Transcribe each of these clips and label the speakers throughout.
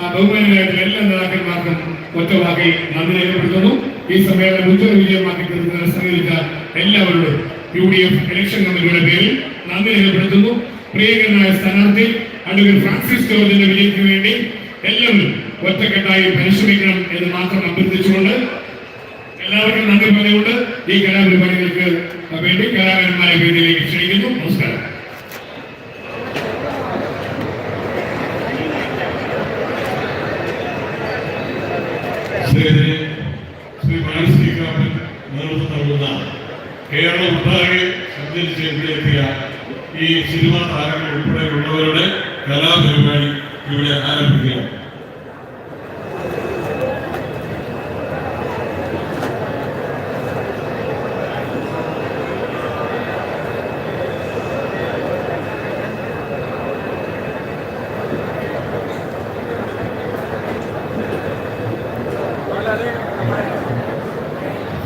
Speaker 1: ബഹുമാനായിട്ടുള്ള എല്ലാ നേതാക്കന്മാർക്കും ഒറ്റവാക്കി നന്ദി രേഖപ്പെടുത്തുന്നു. ഈ സമ്മേളനം ഉജ്ജ്വല വിജയമാക്കി തീർക്കുന്നതിന് സഹകരിച്ച എല്ലാവരോടും യു ഡി എഫ് ഇലക്ഷൻ കമ്മിറ്റിയുടെ പേരിൽ നന്ദി രേഖപ്പെടുത്തുന്നു. പ്രിയങ്കരനായ സ്ഥാനാർത്ഥി അഡ്വക്കേറ്റ് ഫ്രാൻസിസ് ജോർജിന്റെ വിജയത്തിന് വേണ്ടി എല്ലാവരും ഒറ്റക്കെട്ടായി പരിശ്രമിക്കണം എന്ന് മാത്രം അഭ്യർത്ഥിച്ചുകൊണ്ട് എല്ലാവർക്കും നന്ദി പറഞ്ഞുകൊണ്ട് ഈ കലാപരിപാടികൾക്ക് വേണ്ടി കലാകാരന്മാരെ വേദിയിലേക്ക് ക്ഷണിക്കുന്നു. നമസ്കാരം.
Speaker 2: ശ്രീധരൻ ശ്രീ മാനസിക കാപ്പൻ നേതൃത്വം നൽകുന്ന കേരളം ഒട്ടാകെ സഞ്ചരിച്ച് ഇവിടെയെത്തിയ ഈ സിനിമാ താരങ്ങൾ ഉൾപ്പെടെയുള്ളവരുടെ കലാപരിപാടി ഇവിടെ ആരംഭിക്കുകയാണ്.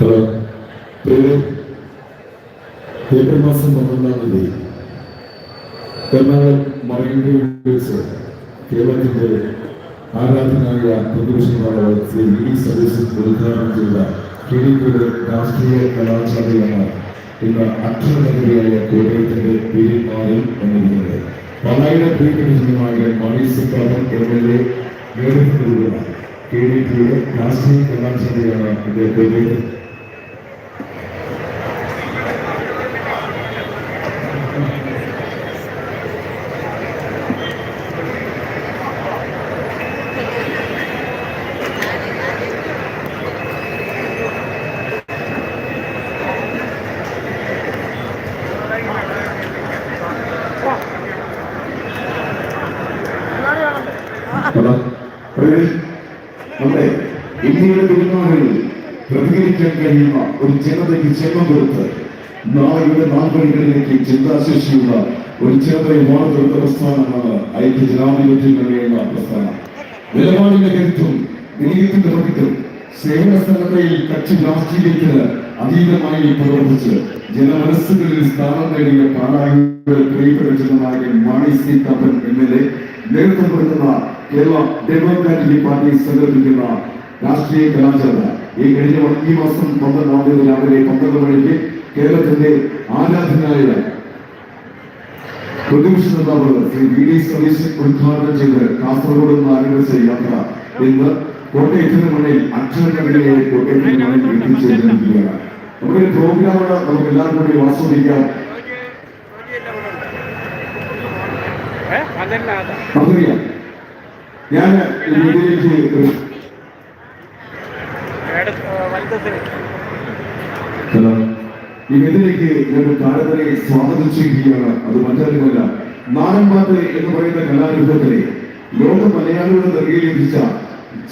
Speaker 3: ഹലോ പേര് ഏപ്രിൽ മാസം പന്ത്രണ്ടാം തീയതി. എറണാകുളം മറയൂർ വെച്ച് കേരളത്തിന്റെ ആരാധനായ നേതാവ് ശ്രീ വി സതീശൻ ഉദ്ഘാടനം ചെയ്ത കിഴിക്കോട് രാഷ്ട്രീയ കലാശാലയാണ് ഇന്ന് അക്ഷരനഗരിയായ കോട്ടയത്തിന്റെ പെരുമാറിൽ എന്നിരിക്കുന്നത് പലായിരം പ്രിയപ്പെട്ട മണി സിക്കാരൻ എം എൽ എ നേതൃത്വത്തിലുള്ള കെ ഡി പിയുടെ രാഷ്ട്രീയ കലാശാലയാണ് ഇത് കോട്ടയത്തിൽ ഹലോ. ഒരു നമ്മുടെ ഇന്ത്യയുടെ പെരുമാറുകളിൽ പ്രതികരിക്കാൻ കഴിയുന്ന ഒരു ജനതയ്ക്ക് ജന്മം കൊടുത്ത് നാളെയുടെ നാൽപ്പടികളിലേക്ക് ചിന്താശേഷിയുള്ള ഒരു ജനതയെ വാർത്തെടുത്ത പ്രസ്ഥാനമാണ് ഐക്യ ജനാധിപത്യം കഴിയുന്ന പ്രസ്ഥാനം. നിലപാടിന്റെ കരുത്തും നീതിന്റെ മഹത്വം സേവന സ്ഥലതയിൽ കക്ഷി രാഷ്ട്രീയത്തിന് അതീതമായി പ്രവർത്തിച്ച് ജനമനസ്സുകളിൽ സ്ഥാനം നേടിയ പാലായുടെ പ്രിയപ്പെട്ട Jananayakan Mani C Kappan M L A നേതൃത്വം കൊടുക്കുന്ന കേരള ഡെമോക്രാറ്റിക് പാർട്ടി സംഘടിപ്പിക്കുന്ന രാഷ്ട്രീയ കലാചാര ഈ കഴിഞ്ഞ ഈ മാസം പന്ത്രണ്ടാം തീയതി രാവിലെ പന്ത്രണ്ട് മണിക്ക് കേരളത്തിന്റെ ആരാധനായ പ്രതിപക്ഷ നേതാവ് ശ്രീ വി ഡി സതീശൻ ഉദ്ഘാടനം ചെയ്ത് കാസർഗോഡ് നിന്ന് ആരംഭിച്ച യാത്ര ഇന്ന് കോട്ടയത്തിന് മുന്നിൽ അക്ഷരനഗരിയെ കോട്ടയത്തിന് മണ്ണിൽ എത്തിച്ചേർന്നിരിക്കുകയാണ് നമ്മുടെ പ്രോഗ്രാമാണ് നമുക്ക് എല്ലാവരും കൂടി ആസ്വദിക്കാം. നമുക്കറിയാം. ഞാൻ വേദിയിലേക്ക് ഹലോ. വേദിയിലേക്ക് ഞാൻ ഒരു താരത്തിനെ സ്വാഗതം ചെയ്യുകയാണ്. അത് മറ്റാരുമല്ല നാരമ്പാത്ത് എന്ന് പറയുന്ന കലാരൂപത്തിലെ ലോക മലയാളികളുടെ നൽകി ലഭിച്ച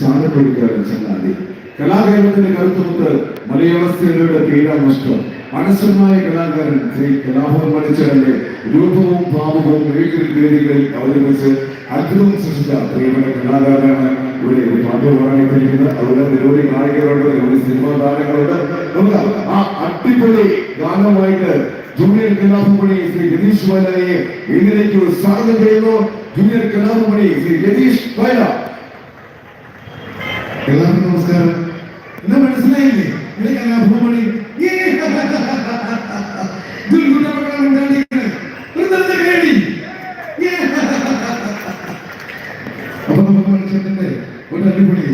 Speaker 3: ചാരപ്പെടുക്കാരൻ ചങ്ങാതി. കലാകേരളത്തിന്റെ കരുത്തുമുത്ത് മലയാള സിനിമയുടെ നഷ്ടം. മനസ്സമായ കലാകാരൻ ശ്രീ കലാഭവൻ മണിച്ചവന്റെ രൂപവും ഭാവവും വേദിയിൽ വേദികളിൽ അവതരിപ്പിച്ച് അത്ഭുതം സൃഷ്ടിച്ച പ്രിയപ്പെട്ട കലാകാരനാണ് ഇവിടെ പാട്ട് പാടാനിരിക്കുന്നത് അതുപോലെ നിരവധി നായകരുണ്ട് നിരവധി സിനിമാ താരങ്ങളുണ്ട്. നമുക്ക് ആ അടിപൊളി ഗാനമായിട്ട് ജൂനിയർ കലാഭമണി ശ്രീ രതീഷ് വയലയെ ഇതിലേക്ക് സ്വാഗതം ചെയ്യുന്നു? ജൂനിയർ കലാഭമണി ശ്രീ രതീഷ് വയല എല്ലാവർക്കും നമസ്കാരം. എന്നെ മനസ്സിലായില്ലേ? കലാഭമണി ஒரு
Speaker 4: அடிப்படை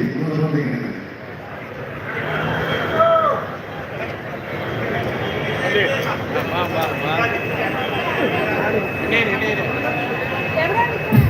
Speaker 4: Thank you.